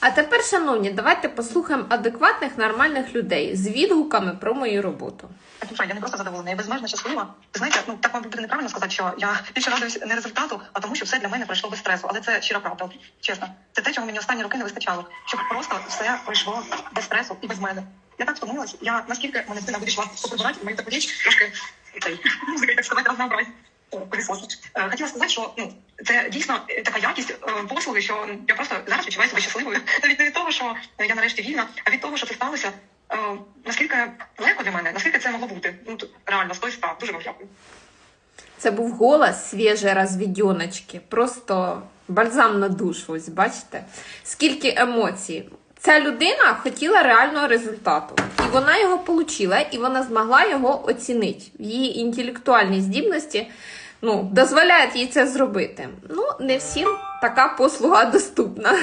А тепер, шановні, давайте послухаємо адекватних нормальних людей з відгуками про мою роботу. Слушай, я не просто задоволена, я безмежно щаслива. Знаєте, ну так вам буде неправильно сказати, що я більше радуюсь не результату, а тому, що все для мене пройшло без стресу. Але це щира правда, чесно. Це те, чого мені останні роки не вистачало, щоб просто все пройшло без стресу і без мене. Я так втомилась. Я наскільки мене дитина вирішила поприбирати, мою таку річ трошки цей, музика, так сказати, разнообразить. О, пилісос. Е, Хотіла сказати, що ну це дійсно така якість е, послуги, що я просто зараз відчуваю себе щасливою. Навіть не від того, що я нарешті вільна, а від того, що це сталося. Е, наскільки легко для мене, наскільки це могло бути? Ну реально стой справ. Дуже вам дякую. Це був голос свіже розвідьоночки. Просто бальзам на душу, ось бачите? Скільки емоцій. Ця людина хотіла реального результату. І вона його отримала, і вона змогла його оцінити. Її інтелектуальні здібності ну, дозволяють їй це зробити. Ну, не всім така послуга доступна.